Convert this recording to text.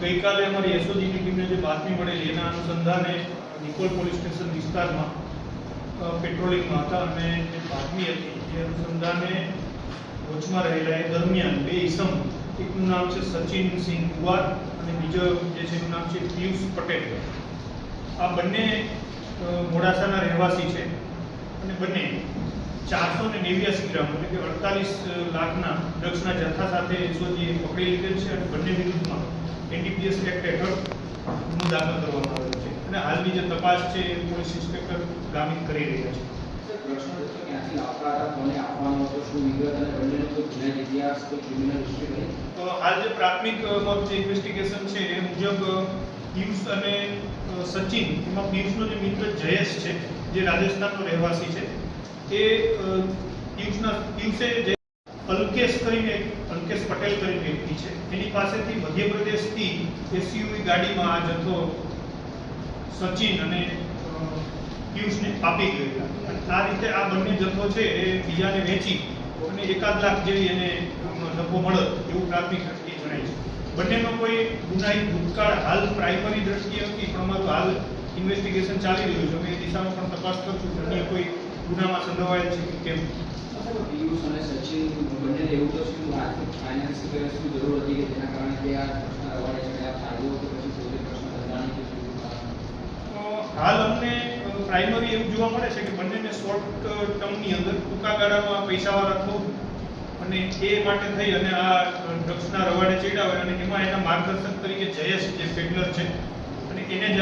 ગઈકાલે અમારી એસઓજીની ટીમને જે બાતમી મળેલી, એના અનુસંધાને નિકોલ પોલીસ સ્ટેશન વિસ્તારમાં પેટ્રોલિંગમાં હતા અને જે બાતમી હતી, એ અનુસંધાને કોચમાં રહેલા એ દરમિયાન બે ઈસમ, એકનું નામ છે સચિન સિંહ કુવાર અને બીજો જે છે એનું નામ છે પિયુષ પટેલ. આ બંને મોડાસાના રહેવાસી છે. અને બંને ચારસો ને નેવ્યાસી ગ્રામ એટલે કે અડતાલીસ લાખના ડ્રગ્સના જથ્થા સાથે એસઓજીએ પકડી લીધેલ છે અને બંને વિરુદ્ધમાં એનડીપીએસ એક્ટ હેઠળ ગુનો દાખલ કરવામાં આવેલો છે. અને હાલની જે તપાસ છે એ પોલીસ ઇન્સ્પેક્ટર ગામિત કરી રહ્યા છે. હાલ જે પ્રાથમિક જે ઇન્વેસ્ટિગેશન છે એ મુજબ પિયુષ અને સચિન એમાં પિયુષનો જે મિત્ર જયેશ છે જે રાજસ્થાનનો રહેવાસી છે એ અ, પિયુષના જે અલ્કેશ કરીને અલ્કેશ પટેલ કરીને વ્યક્તિ છે. એની પાસેથી મધ્યપ્રદેશથી એસયુવી ગાડીમાં આ જથ્થો સચિન અને પિયુષને આપી ગયેલા. આ રીતે આ બંને જથ્થો છે એ બીજાને વેચી અને એકાદ લાખ જેવી એને નફો મળે એવું પ્રાથમિક દ્રષ્ટિએ જણાય છે. બંનેનો કોઈ ગુનાહિત ભૂતકાળ હાલ પ્રાઇમરી દ્રષ્ટિએ અમારું હાલ ઇન્વેસ્ટિગેશન ચાલી રહ્યું છે. અમે એ દિશામાં પણ તપાસ કરશું કે અન્ય કોઈ ગુનામાં સંડોવાયેલ છે કે કેમ. પિયુષ અને સચિન બંને એવું તો શું આર્થિક ફાઇનાન્સ કે શું જરૂર હતી કે જેના કારણે તે આ પ્રશ્ન રવાડે ચડ્યા ફાયદો કે પછી પોતે પ્રશ્ન ધંધાની કે શું કારણ? અ, હાલ અમને પ્રાઇમરી એવું જોવા મળે છે કે બંનેને શોર્ટ ટર્મની અંદર ટૂંકા ગાળામાં પૈસાવાળા થવું અને એ માટે થઈ અને આ ડ્રગ્સના રવાડે ચડાવે અને એમાં એના માર્ગદર્શક તરીકે જયેશ જે પેડલર છે. અને એને જ